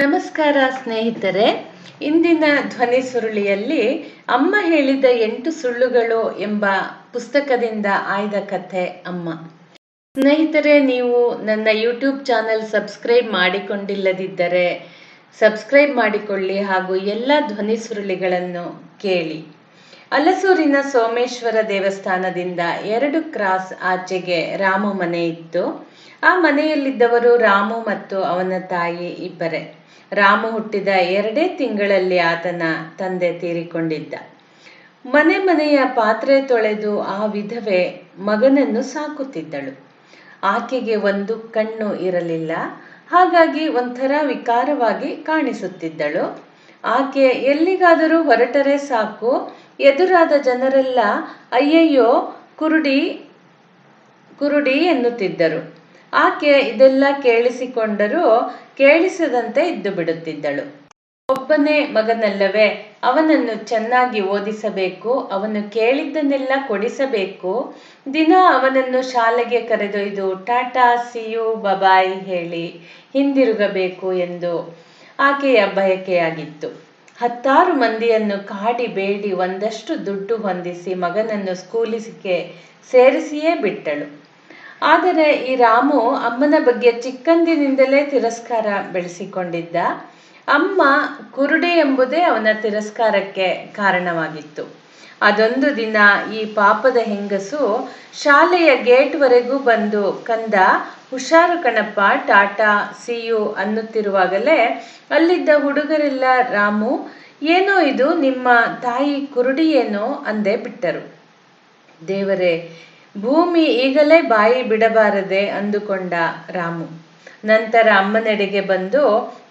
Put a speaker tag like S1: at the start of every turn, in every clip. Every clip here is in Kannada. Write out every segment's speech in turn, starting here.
S1: ನಮಸ್ಕಾರ ಸ್ನೇಹಿತರೆ. ಇಂದಿನ ಧ್ವನಿ ಸುರುಳಿಯಲ್ಲಿ ಅಮ್ಮ ಹೇಳಿದ ಎಂಟು ಸುಳ್ಳುಗಳು ಎಂಬ ಪುಸ್ತಕದಿಂದ ಆಯ್ದ ಕಥೆ ಅಮ್ಮ. ಸ್ನೇಹಿತರೆ, ನೀವು ನನ್ನ ಯೂಟ್ಯೂಬ್ ಚಾನೆಲ್ ಸಬ್ಸ್ಕ್ರೈಬ್ ಮಾಡಿಕೊಂಡಿಲ್ಲದಿದ್ದರೆ ಸಬ್ಸ್ಕ್ರೈಬ್ ಮಾಡಿಕೊಳ್ಳಿ ಹಾಗೂ ಎಲ್ಲ ಧ್ವನಿ ಸುರುಳಿಗಳನ್ನು ಕೇಳಿ. ಅಲಸೂರಿನ ಸೋಮೇಶ್ವರ ದೇವಸ್ಥಾನದಿಂದ ಎರಡು ಕ್ರಾಸ್ ಆಚೆಗೆ ರಾಮು ಮನೆ ಇತ್ತು. ಆ ಮನೆಯಲ್ಲಿದ್ದವರು ರಾಮು ಮತ್ತು ಅವನ ತಾಯಿ ಇಬ್ಬರೇ. ರಾಮು ಹುಟ್ಟಿದ ಎರಡೇ ತಿಂಗಳಲ್ಲಿ ಆತನ ತಂದೆ ತೀರಿಕೊಂಡಿದ್ದ. ಮನೆ ಮನೆಯ ಪಾತ್ರೆ ತೊಳೆದು ಆ ವಿಧವೆ ಮಗನನ್ನು ಸಾಕುತ್ತಿದ್ದಳು. ಆಕೆಗೆ ಒಂದು ಕಣ್ಣು ಇರಲಿಲ್ಲ. ಹಾಗಾಗಿ ಒಂಥರ ವಿಕಾರವಾಗಿ ಕಾಣಿಸುತ್ತಿದ್ದಳು. ಆಕೆ ಎಲ್ಲಿಗಾದರೂ ಹೊರಟರೆ ಸಾಕು. ಎದುರಾದ ಜನರೆಲ್ಲ, ಅಯ್ಯಯ್ಯೋ, ಕುರುಡಿ ಕುರುಡಿ ಎನ್ನುತ್ತಿದ್ದರು. ಆಕೆ ಇದೆಲ್ಲ ಕೇಳಿಸಿಕೊಂಡರೂ ಕೇಳಿಸದಂತೆ ಇದ್ದು ಬಿಡುತ್ತಿದ್ದಳು. ಒಬ್ಬನೇ ಮಗನಲ್ಲವೇ, ಅವನನ್ನು ಚೆನ್ನಾಗಿ ಓದಿಸಬೇಕು, ಅವನು ಕೇಳಿದ್ದನ್ನೆಲ್ಲ ಕೊಡಿಸಬೇಕು. ದಿನ ಅವನನ್ನು ಶಾಲೆಗೆ ಕರೆದೊಯ್ದು, ಟಾಟಾ ಸಿಯು ಬಬಾಯ್ ಹೇಳಿ ಹಿಂದಿರುಗಬೇಕು ಎಂದು ಆಕೆಯ ಬಯಕೆಯಾಗಿತ್ತು ಹತ್ತಾರು ಮಂದಿಯನ್ನು ಕಾಡಿ ಬೇಡಿ ಒಂದಷ್ಟು ದುಡ್ಡು ಹೊಂದಿಸಿ ಮಗನನ್ನು ಸ್ಕೂಲಿಗೆ ಸೇರಿಸಿಯೇ ಬಿಟ್ಟಳು. ಆದರೆ ಈ ರಾಮು ಅಮ್ಮನ ಬಗ್ಗೆ ಚಿಕ್ಕಂದಿನಿಂದಲೇ ತಿರಸ್ಕಾರ ಬೆಳೆಸಿಕೊಂಡಿದ್ದ. ಅಮ್ಮ ಕುರುಡಿ ಎಂಬುದೇ ಅವನ ತಿರಸ್ಕಾರಕ್ಕೆ ಕಾರಣವಾಗಿತ್ತು. ಅದೊಂದು ದಿನ ಈ ಪಾಪದ ಹೆಂಗಸು ಶಾಲೆಯ ಗೇಟ್ವರೆಗೂ ಬಂದು ಕಂದ, ಹುಷಾರು ಕಣಪ್ಪ, ಟಾಟಾ ಸಿಯು ಅನ್ನುತ್ತಿರುವಾಗಲೇ ಅಲ್ಲಿದ್ದ ಹುಡುಗರೆಲ್ಲ, ರಾಮು, ಏನೋ ಇದು ನಿಮ್ಮ ತಾಯಿ ಕುರುಡಿ ಏನೋ ಅಂದೇ ಬಿಟ್ಟರು. ದೇವರೇ ಭೂಮಿ ಈಗಲೇ ಬಾಯಿ ಬಿಡಬಾರದೆ ಅಂದುಕೊಂಡ ರಾಮು. ನಂತರ ಅಮ್ಮನೆಡೆಗೆ ಬಂದು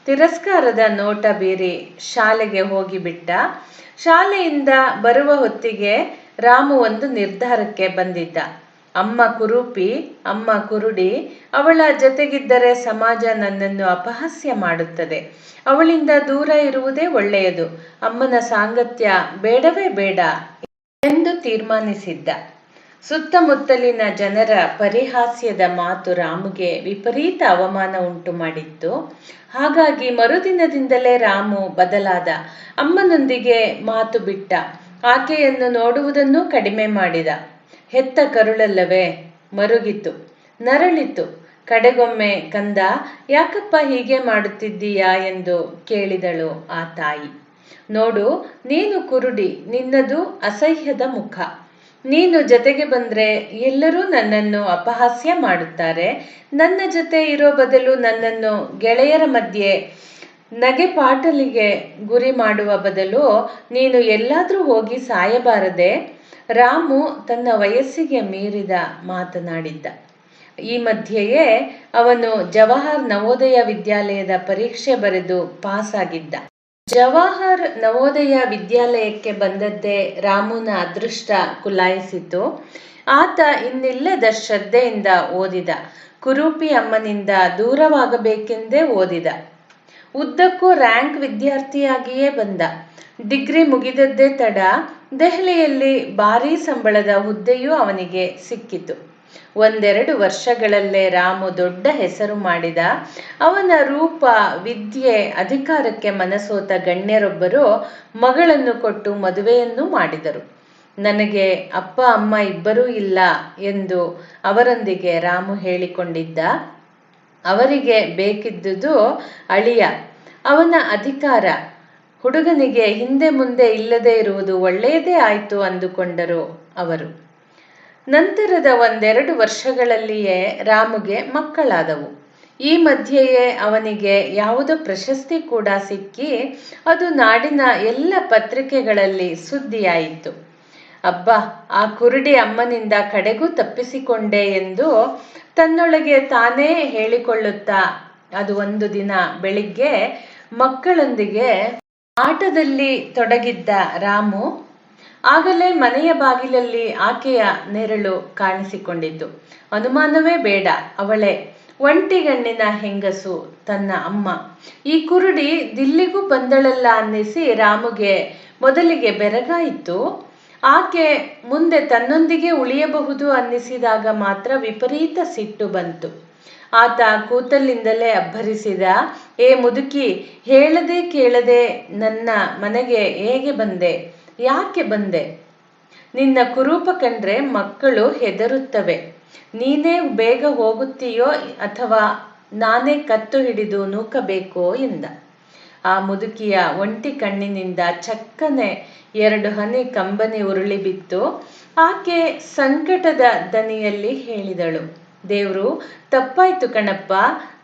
S1: ತಿರಸ್ಕಾರದ ನೋಟ ಬೀರಿ ಶಾಲೆಗೆ ಹೋಗಿಬಿಟ್ಟ. ಶಾಲೆಯಿಂದ ಬರುವ ಹೊತ್ತಿಗೆ ರಾಮು ಒಂದು ನಿರ್ಧಾರಕ್ಕೆ ಬಂದಿದ್ದ. ಅಮ್ಮ ಕುರೂಪಿ, ಅಮ್ಮ ಕುರುಡಿ, ಅವಳ ಜೊತೆಗಿದ್ದರೆ ಸಮಾಜ ನನ್ನನ್ನು ಅಪಹಾಸ್ಯ ಮಾಡುತ್ತದೆ. ಅವಳಿಂದ ದೂರ ಇರುವುದೇ ಒಳ್ಳೆಯದು. ಅಮ್ಮನ ಸಾಂಗತ್ಯ ಬೇಡವೇ ಬೇಡ ಎಂದು ತೀರ್ಮಾನಿಸಿದ್ದ. ಸುತ್ತಮುತ್ತಲಿನ ಜನರ ಪರಿಹಾಸ್ಯದ ಮಾತು ರಾಮುಗೆ ವಿಪರೀತ ಅವಮಾನ ಉಂಟು ಮಾಡಿತ್ತು. ಹಾಗಾಗಿ ಮರುದಿನದಿಂದಲೇ ರಾಮು ಬದಲಾದ ಅಮ್ಮನೊಂದಿಗೆ ಮಾತು ಬಿಟ್ಟ. ಆಕೆಯನ್ನು ನೋಡುವುದನ್ನು ಕಡಿಮೆ ಮಾಡಿದ. ಹೆತ್ತ ಕರುಳಲ್ಲವೇ, ಮರುಗಿತು, ನರಳಿತು. ಕಡೆಗೊಮ್ಮೆ ಕಂದ, ಯಾಕಪ್ಪ ಹೀಗೆ ಮಾಡುತ್ತಿದ್ದೀಯಾ ಎಂದು ಕೇಳಿದಳು ಆ ತಾಯಿ. ನೋಡು, ನೀನು ಕುರುಡಿ, ನಿನ್ನದು ಅಸಹ್ಯದ ಮುಖ. ನೀನು ಜೊತೆಗೆ ಬಂದ್ರೆ ಎಲ್ಲರೂ ನನ್ನನ್ನು ಅಪಹಾಸ್ಯ ಮಾಡುತ್ತಾರೆ. ನನ್ನ ಜೊತೆ ಇರೋ ಬದಲು ನನ್ನನ್ನು ಗೆಳೆಯರ ಮಧ್ಯೆ ನಗೆ ಪಾಟಲಿಗೆ ಗುರಿ ಮಾಡುವ ಬದಲು ನೀನು ಎಲ್ಲಾದರೂ ಹೋಗಿ ಸಾಯಬಾರದೆ. ರಾಮು ತನ್ನ ವಯಸ್ಸಿಗೆ ಮೀರಿದ ಮಾತನಾಡಿದ್ದ. ಈ ಮಧ್ಯೆಯೇ ಅವನು ಜವಾಹರ್ ನವೋದಯ ವಿದ್ಯಾಲಯದ ಪರೀಕ್ಷೆ ಬರೆದು ಪಾಸ್ ಆಗಿದ್ದ ಜವಾಹರ್ ನವೋದಯ ವಿದ್ಯಾಲಯಕ್ಕೆ ಬಂದದ್ದೇ ರಾಮುನ ಅದೃಷ್ಟ ಕುಲಾಯಿಸಿತು. ಆತ ಇನ್ನಿಲ್ಲದ ಶ್ರದ್ಧೆಯಿಂದ ಓದಿದ. ಕುರೂಪಿ ಅಮ್ಮನಿಂದ ದೂರವಾಗಬೇಕೆಂದೇ ಓದಿದ. ಉದ್ದಕ್ಕೂ ರ್ಯಾಂಕ್ ವಿದ್ಯಾರ್ಥಿಯಾಗಿಯೇ ಬಂದ. ಡಿಗ್ರಿ ಮುಗಿದದ್ದೇ ತಡ ದೆಹಲಿಯಲ್ಲಿ ಭಾರೀ ಸಂಬಳದ ಹುದ್ದೆಯೂ ಅವನಿಗೆ ಸಿಕ್ಕಿತು. ಒಂದೆರಡು ವರ್ಷಗಳಲ್ಲೇ ರಾಮು ದೊಡ್ಡ ಹೆಸರು ಮಾಡಿದ. ಅವನ ರೂಪ, ವಿದ್ಯೆ, ಅಧಿಕಾರಕ್ಕೆ ಮನಸೋತ ಗಣ್ಯರೊಬ್ಬರು ಮಗಳನ್ನು ಕೊಟ್ಟು ಮದುವೆಯನ್ನು ಮಾಡಿದರು. ನನಗೆ ಅಪ್ಪ, ಅಮ್ಮ ಇಬ್ಬರೂ ಇಲ್ಲ ಎಂದು ಅವರೊಂದಿಗೆ ರಾಮು ಹೇಳಿಕೊಂಡಿದ್ದ. ಅವರಿಗೆ ಬೇಕಿದ್ದುದು ಅಳಿಯ. ಅವನ ಅಧಿಕಾರ. ಹುಡುಗನಿಗೆ ಹಿಂದೆ ಮುಂದೆ ಇಲ್ಲದೆ ಇರುವುದು ಒಳ್ಳೆಯದೇ ಆಯಿತು ಅಂದುಕೊಂಡರು ಅವರು. ನಂತರದ ಒಂದೆರಡು ವರ್ಷಗಳಲ್ಲಿಯೇ ರಾಮುಗೆ ಮಕ್ಕಳಾದವು. ಈ ಮಧ್ಯೆಯೇ ಅವನಿಗೆ ಯಾವುದೋ ಪ್ರಶಸ್ತಿ ಕೂಡ ಸಿಕ್ಕಿ, ಅದು ನಾಡಿನ ಎಲ್ಲ ಪತ್ರಿಕೆಗಳಲ್ಲಿ ಸುದ್ದಿಯಾಯಿತು. ಅಬ್ಬ, ಆ ಕುರುಡಿ ಅಮ್ಮನಿಂದ ಕಡೆಗೂ ತಪ್ಪಿಸಿಕೊಂಡೆ ಎಂದು ತನ್ನೊಳಗೆ ತಾನೇ ಹೇಳಿಕೊಳ್ಳುತ್ತಾ, ಅದು ಒಂದು ದಿನ ಬೆಳಿಗ್ಗೆ ಮಕ್ಕಳೊಂದಿಗೆ ಆಟದಲ್ಲಿ ತೊಡಗಿದ್ದ ರಾಮು ಆಗಲೇ ಮನೆಯ ಬಾಗಿಲಲ್ಲಿ ಆಕೆಯ ನೆರಳು ಕಾಣಿಸಿಕೊಂಡಿತು ಅನುಮಾನವೇ ಬೇಡ, ಅವಳೇ. ಒಂಟಿಗಣ್ಣಿನ ಹೆಂಗಸು ತನ್ನ ಅಮ್ಮ. ಈ ಕುರುಡಿ ದಿಲ್ಲಿಗೂ ಬಂದಳಲ್ಲ ಅನ್ನಿಸಿ ರಾಮುಗೆ ಮೊದಲಿಗೆ ಬೆರಗಾಯಿತು. ಆಕೆ ಮುಂದೆ ತನ್ನೊಂದಿಗೆ ಉಳಿಯಬಹುದು ಅನ್ನಿಸಿದಾಗ ಮಾತ್ರ ವಿಪರೀತ ಸಿಟ್ಟು ಬಂತು. ಆತ ಕೂತಲ್ಲಿಂದಲೇ ಅಬ್ಬರಿಸಿದ, ಏ ಮುದುಕಿ, ಹೇಳದೆ ಕೇಳದೆ ನನ್ನ ಮನೆಗೆ ಹೇಗೆ ಬಂದೆ? ಯಾಕೆ ಬಂದೆ? ನಿನ್ನ ಕುರೂಪ ಕಂಡ್ರೆ ಮಕ್ಕಳು ಹೆದರುತ್ತವೆ. ನೀನೇ ಬೇಗ ಹೋಗುತ್ತೀಯೋ ಅಥವಾ ನಾನೇ ಕತ್ತು ಹಿಡಿದು ನೂಕಬೇಕೋ ಎಂದ. ಆ ಮುದುಕಿಯ ಒಂಟಿ ಕಣ್ಣಿನಿಂದ ಚಕ್ಕನೆ ಎರಡು ಹನಿ ಕಂಬನಿ ಉರುಳಿ ಬಿತ್ತು. ಆಕೆ ಸಂಕಟದ ದನಿಯಲ್ಲಿ ಹೇಳಿದಳು. ದೇವ್ರು, ತಪ್ಪಾಯ್ತು ಕಣಪ್ಪ,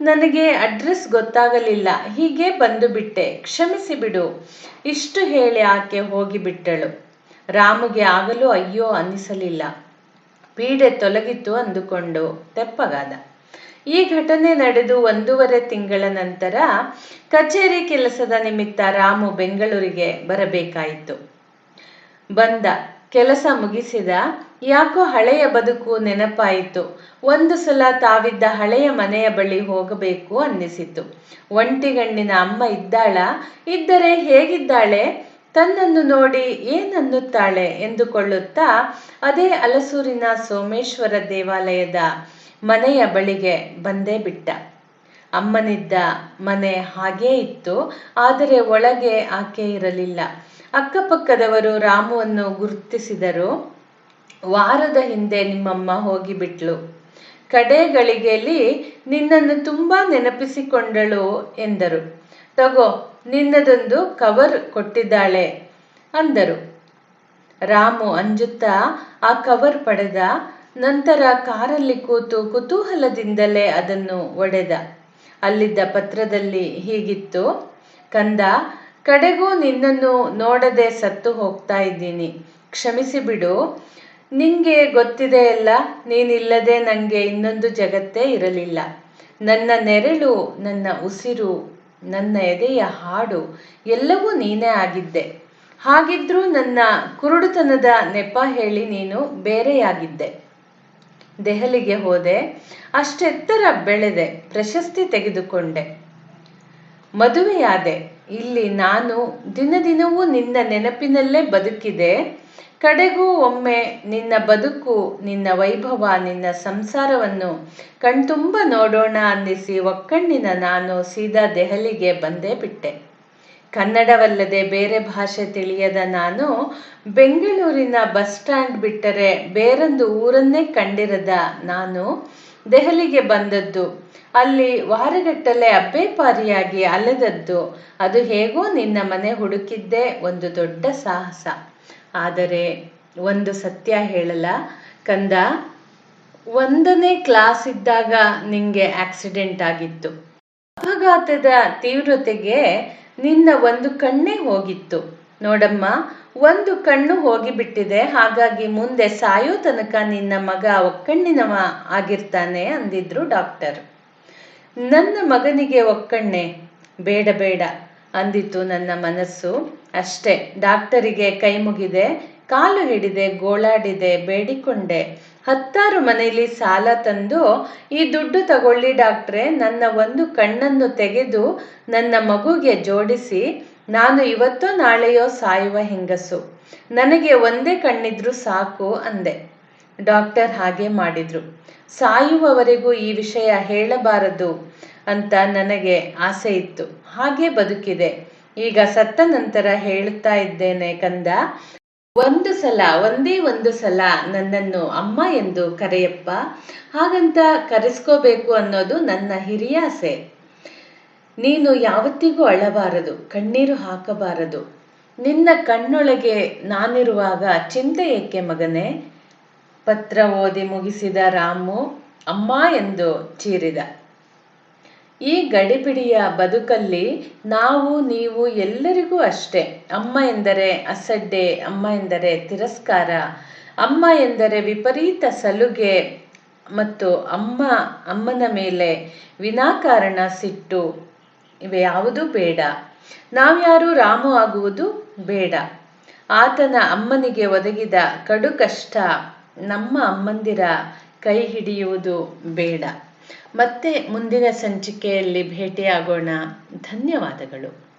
S1: ನನಗೆ ಅಡ್ರೆಸ್ ಗೊತ್ತಾಗಲಿಲ್ಲ, ಹೀಗೆ ಬಂದು ಬಿಟ್ಟೆ, ಕ್ಷಮಿಸಿ ಬಿಡು. ಇಷ್ಟು ಹೇಳಿ ಆಕೆ ಹೋಗಿಬಿಟ್ಟಳು ರಾಮುಗೆ ಆಗಲೂ ಅಯ್ಯೋ ಅನ್ನಿಸಲಿಲ್ಲ. ಪೀಡೆ ತೊಲಗಿತು ಅಂದುಕೊಂಡು ತೆಪ್ಪಗಾದ. ಈ ಘಟನೆ ನಡೆದು ಒಂದೂವರೆ ತಿಂಗಳ ನಂತರ ಕಚೇರಿ ಕೆಲಸದ ನಿಮಿತ್ತ ರಾಮು ಬೆಂಗಳೂರಿಗೆ ಬರಬೇಕಾಯಿತು. ಬಂದ, ಕೆಲಸ ಮುಗಿಸಿದ ಯಾಕೋ ಹಳೆಯ ಬದುಕು ನೆನಪಾಯಿತು. ಒಂದು ಸಲ ತಾವಿದ್ದ ಹಳೆಯ ಮನೆಯ ಬಳಿ ಹೋಗಬೇಕು ಅನ್ನಿಸಿತು. ಒಂಟಿಗಣ್ಣಿನ ಅಮ್ಮ ಇದ್ದಾಳ. ಇದ್ದರೆ ಹೇಗಿದ್ದಾಳೆ? ತನ್ನನ್ನು ನೋಡಿ ಏನನ್ನುತ್ತಾಳೆ ಎಂದುಕೊಳ್ಳುತ್ತಾ ಅದೇ ಅಲಸೂರಿನ ಸೋಮೇಶ್ವರ ದೇವಾಲಯದ ಮನೆಯ ಬಳಿಗೆ ಬಂದೇ ಬಿಟ್ಟ. ಅಮ್ಮನಿದ್ದ ಮನೆ ಹಾಗೇ ಇತ್ತು, ಆದರೆ ಒಳಗೆ ಆಕೆ ಇರಲಿಲ್ಲ. ಅಕ್ಕಪಕ್ಕದವರು ರಾಮುವನ್ನು ಗುರುತಿಸಿದರು. ವಾರದ ಹಿಂದೆ ನಿಮ್ಮಮ್ಮ ಹೋಗಿಬಿಟ್ಲು. ಕಡೆ ಗಳಿಗೆಯಲ್ಲಿ ನಿನ್ನನ್ನು ತುಂಬಾ ನೆನಪಿಸಿಕೊಂಡಳು ಎಂದರು. ತಗೋ, ನಿನ್ನದೊಂದು ಕವರ್ ಕೊಟ್ಟಿದ್ದಾಳೆ ಅಂದರು. ರಾಮು ಅಂಜುತ್ತಾ ಆ ಕವರ್ ಪಡೆದ, ನಂತರ ಕಾರಲ್ಲಿ ಕೂತು ಕುತೂಹಲದಿಂದಲೇ ಅದನ್ನು ಒಡೆದ. ಅಲ್ಲಿದ್ದ ಪತ್ರದಲ್ಲಿ ಹೀಗಿತ್ತು, ಕಂದ, ಕಡೆಗೂ ನಿನ್ನನ್ನು ನೋಡದೆ ಸತ್ತು ಹೋಗ್ತಾ ಇದ್ದೀನಿ. ಕ್ಷಮಿಸಿ ಬಿಡು ಗೊತ್ತಿದೆ ಗೊತ್ತಿದೆಯಲ್ಲ ನೀನಿಲ್ಲದೆ ನನಗೆ ಇನ್ನೊಂದು ಜಗತ್ತೇ ಇರಲಿಲ್ಲ. ನನ್ನ ನೆರಳು, ನನ್ನ ಉಸಿರು, ನನ್ನ ಎದೆಯ ಹಾಡು, ಎಲ್ಲವೂ ನೀನೇ ಆಗಿದ್ದೆ. ಹಾಗಿದ್ರೂ ನನ್ನ ಕುರುಡುತನದ ನೆಪ ಹೇಳಿ ನೀನು ಬೇರೆಯಾಗಿದ್ದೆ. ದೆಹಲಿಗೆ ಹೋದೆ, ಅಷ್ಟೆತ್ತರ ಬೆಳೆದೆ, ಪ್ರಶಸ್ತಿ ತೆಗೆದುಕೊಂಡೆ. ಮದುವೆಯಾದೆ, ಇಲ್ಲಿ ನಾನು ದಿನ ದಿನವೂ ನಿನ್ನ ನೆನಪಿನಲ್ಲೇ ಬದುಕಿದೆ. ಕಡೆಗೂ ಒಮ್ಮೆ ನಿನ್ನ ಬದುಕು, ನಿನ್ನ ವೈಭವ, ನಿನ್ನ ಸಂಸಾರವನ್ನು ಕಣ್ತುಂಬ ನೋಡೋಣ ಅನ್ನಿಸಿ ಒಕ್ಕಣ್ಣಿನ ನಾನು ಸೀದಾ ದೆಹಲಿಗೆ ಬಂದೇ ಬಿಟ್ಟೆ. ಕನ್ನಡವಲ್ಲದೆ ಬೇರೆ ಭಾಷೆ ತಿಳಿಯದ ನಾನು ಬೆಂಗಳೂರಿನ ಬಸ್ ಸ್ಟ್ಯಾಂಡ್ ಬಿಟ್ಟರೆ ಬೇರೊಂದು ಊರನ್ನೇ ಕಂಡಿರದ ನಾನು ದೆಹಲಿಗೆ ಬಂದದ್ದು. ಅಲ್ಲಿ ವಾರಗಟ್ಟಲೆ ಅಬ್ಬೇಪಾರಿಯಾಗಿ ಅಲೆದದ್ದು. ಅದು ಹೇಗೋ ನಿನ್ನ ಮನೆ ಹುಡುಕಿದ್ದೇ ಒಂದು ದೊಡ್ಡ ಸಾಹಸ. ಆದರೆ ಒಂದು ಸತ್ಯ ಹೇಳಲ್ಲ. ಕಂದ, ಒಂದನೇ ಕ್ಲಾಸ್ ಇದ್ದಾಗ ನಿಂಗೆ ಆಕ್ಸಿಡೆಂಟ್ ಆಗಿತ್ತು. ಅಪಘಾತದ ತೀವ್ರತೆಗೆ ನಿನ್ನ ಒಂದು ಕಣ್ಣೇ ಹೋಗಿತ್ತು. ನೋಡಮ್ಮ, ಒಂದು ಕಣ್ಣು ಹೋಗಿಬಿಟ್ಟಿದೆ. ಹಾಗಾಗಿ ಮುಂದೆ ಸಾಯೋ ತನಕ ನಿನ್ನ ಮಗ ಒಕ್ಕಣ್ಣಿನವ ಆಗಿರ್ತಾನೆ ಅಂದಿದ್ರು ಡಾಕ್ಟರ್. ನನ್ನ ಮಗನಿಗೆ ಒಕ್ಕಣ್ಣೆ. ಬೇಡ ಬೇಡ. ಅಂದಿತು ನನ್ನ ಮನಸ್ಸು. ಅಷ್ಟೇ, ಡಾಕ್ಟರಿಗೆ ಕೈ ಮುಗಿದೆ, ಕಾಲು ಹಿಡಿದೆ, ಗೋಳಾಡಿದೆ, ಬೇಡಿಕೊಂಡೆ. ಹತ್ತಾರು ಮನೆಯಲ್ಲಿ ಸಾಲ ತಂದು ಈ ದುಡ್ಡು ತಗೊಳ್ಳಿ ಡಾಕ್ಟ್ರೆ, ನನ್ನ ಒಂದು ಕಣ್ಣನ್ನು ತೆಗೆದು ನನ್ನ ಮಗುಗೆ ಜೋಡಿಸಿ, ನಾನು ಇವತ್ತೋ ನಾಳೆಯೋ ಸಾಯುವ ಹೆಂಗಸು. ನನಗೆ ಒಂದೇ ಕಣ್ಣಿದ್ರು ಸಾಕು ಅಂದೆ. ಡಾಕ್ಟರ್ ಹಾಗೆ ಮಾಡಿದ್ರು. ಸಾಯುವವರೆಗೂ ಈ ವಿಷಯ ಹೇಳಬಾರದು. ಅಂತ ನನಗೆ ಆಸೆ ಇತ್ತು. ಹಾಗೆ ಬದುಕಿದೆ. ಈಗ ಸತ್ತ ನಂತರ ಹೇಳುತ್ತಾ ಇದ್ದೇನೆ ಕಂದ. ಒಂದು ಸಲ, ಒಂದೇ ಒಂದು ಸಲ ನನ್ನನ್ನು ಅಮ್ಮ ಎಂದು ಕರೆಯಪ್ಪ. ಹಾಗಂತ ಕರೆಸ್ಕೋಬೇಕು ಅನ್ನೋದು ನನ್ನ ಹಿರಿಯ ಆಸೆ. ನೀನು ಯಾವತ್ತಿಗೂ ಅಳಬಾರದು, ಕಣ್ಣೀರು ಹಾಕಬಾರದು. ನಿನ್ನ ಕಣ್ಣೊಳಗೆ ನಾನಿರುವಾಗ ಚಿಂತೆ ಏಕೆ ಮಗನೇ? ಪತ್ರ ಓದಿ ಮುಗಿಸಿದ ರಾಮು ಅಮ್ಮ ಎಂದು ಚೀರಿದ. ಈ ಗಡಿಬಿಡಿಯ ಬದುಕಲ್ಲಿ ನಾವು, ನೀವು ಎಲ್ಲರಿಗೂ ಅಷ್ಟೇ. ಅಮ್ಮ ಎಂದರೆ ಅಸಡ್ಡೆ, ಅಮ್ಮ ಎಂದರೆ ತಿರಸ್ಕಾರ, ಅಮ್ಮ ಎಂದರೆ ವಿಪರೀತ ಸಲುಗೆ ಮತ್ತು ಅಮ್ಮ, ಅಮ್ಮನ ಮೇಲೆ ವಿನಾಕಾರಣ ಸಿಟ್ಟು, ಇವೆ ಯಾವುದೂ ಬೇಡ. ನಾವ್ಯಾರು ರಾಮು ಆಗುವುದು ಬೇಡ. ಆತನ ಅಮ್ಮನಿಗೆ ಒದಗಿದ ಕಡು ಕಷ್ಟ ನಮ್ಮ ಅಮ್ಮಂದಿರ ಕೈ ಹಿಡಿಯುವುದು ಬೇಡ. ಮತ್ತೆ ಮುಂದಿನ ಸಂಚಿಕೆಯಲ್ಲಿ ಭೇಟಿಯಾಗೋಣ. ಧನ್ಯವಾದಗಳು.